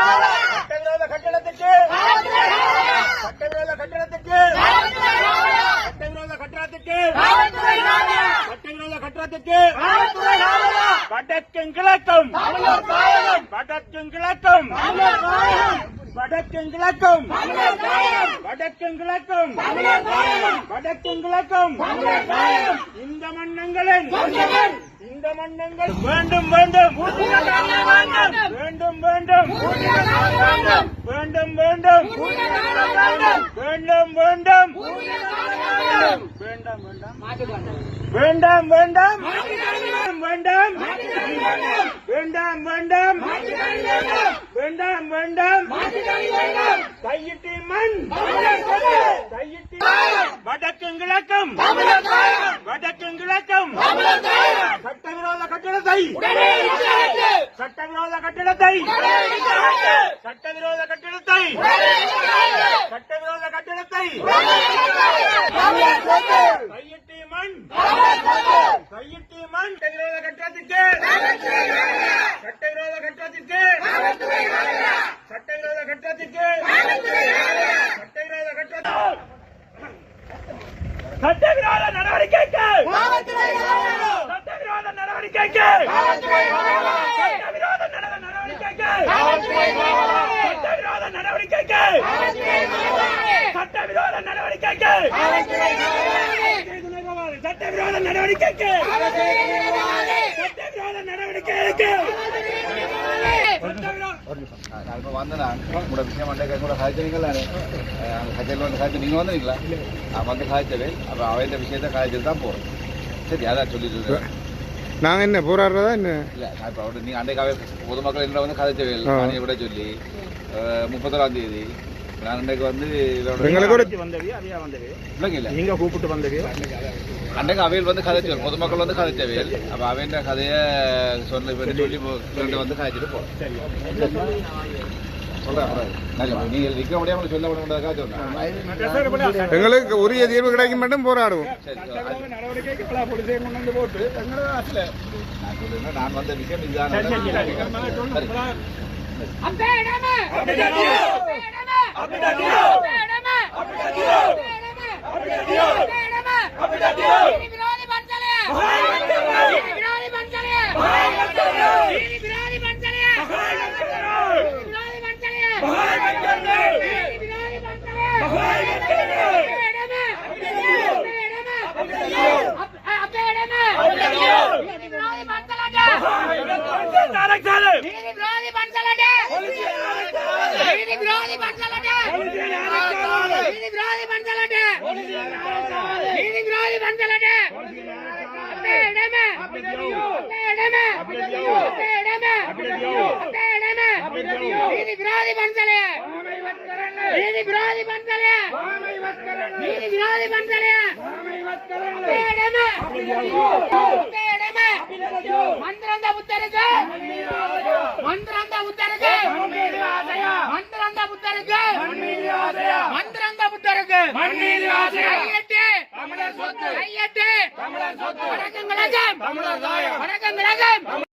கட்டடத்திற்கு சட்டவிரோத கட்டடத்திற்கு சட்டவிரோத கட்டடத்திற்கு சட்டவிரோத கட்டடத்திற்கு சட்டவிரோத கட்டடத்திற்கு வடக்கும் கிழக்கும் வடக்கும் கிழக்கும் வடக்கும் கிழக்கும் வடக்கும் கிழக்கும் வடக்கும் கிழக்கும் இந்த மன்னங்களின் இந்த மன்னங்கள் வேண்டும் வேண்டும். வேண்டும். வேண்டும். வேண்டும். வேண்டும் வேண்டும். வேண்டும். வேண்டாம் வேண்டாம். வேண்டாம். வேண்டாம் வேண்டாம். வேண்டாம் வேண்டாம். வேண்டாம் கையிட்டி மண். கையிட்டி வடக்கும் கிழக்கும். வடக்கும் கிழக்கும். சட்டவிரோத கட்டிடத்தை! சட்டவிரோத கட்டிடத்தை! சட்டவிரோத கட்டிடத்தை! சட்டவிரோத கட்டிடத்தை! கையிட்டி மண்! கையிட்டி மண்! சட்டவிரோத கட்டிடத்திற்கு! சட்டவிரோத கட்டிடத்திற்கு! சட்டவிரோத கட்டிடத்திற்கு! சட்டவிரோத கட்டிடத்திற்கு சட்டவிரோத நடவடிக்கைக்கு! நடவடிக்கைக்கு! சட்டவிரோத நட- நடவடிக்கைக்கு! சட்டவிரோத நடவடிக்கைக்கு! சட்டவிரோத நடவடிக்கைக்கு! சட்டவிரோத நடவடிக்கைக்கு! சட்டவிரோத நடவடிக்கைக்கு! இப்போ வந்தேன்? உங்களோட விஷயம் மண்டே கூட காய்ச்சனீங்களா அந்த கச்சேரியில் வந்து காய்ச்சி நீங்கள் வந்தீங்களா? நான் வந்து காய்ச்சது அப்போ அவன் விஷயத்த காய்ச்சல் தான் போகிறேன் சரி அதான் சொல்லிட்டு நாங்கள் என்ன போராடுறதா என்ன? இல்லை நான் இப்போ நீங்கள் அன்றைக்காவே பொதுமக்கள் என்ன வந்து கதைச்சவே பாணியை விட சொல்லி முப்பத்தொராம் தேதி. நான் இன்றைக்கு வந்து இதோட எங்களுக்கு ஒரு வந்தவி அவையா வந்தவி இல்லைங்க இல்லை. நீங்க கூப்பிட்டு வந்தவி அன்றைக்கு அவையில் வந்து கதைச்சல் பொதுமக்கள் வந்து கதைச்சவையல் அப்போ அவன் கதையை சொன்ன சொல்லி இப்போ வந்து காய்ச்சிட்டு போகிறேன் எங்களுக்கு உரிய தீர்வு கிடைக்கும் மட்டும் போராடுவோம். நான் வந்த விஷயம் இதுதான். நீதி விரோதி பஞ்சலாட்டே நீதி விரோதி பஞ்சலாட்டே நீதி விரோதி பஞ்சலாட்டே இடமே. இடமே. இடமே. இடமே. நீதி விரோதி பஞ்சலே நீதி விரோதி பஞ்சலே நீதி விரோதி பஞ்சலே இடமே. இடமே. மந்திரந்த புத்தருக்கு. மந்திரந்த புத்தருக்கு. மந்திரங்க புத்தருக்கு. வணக்கம் வணக்கம் வணக்கம்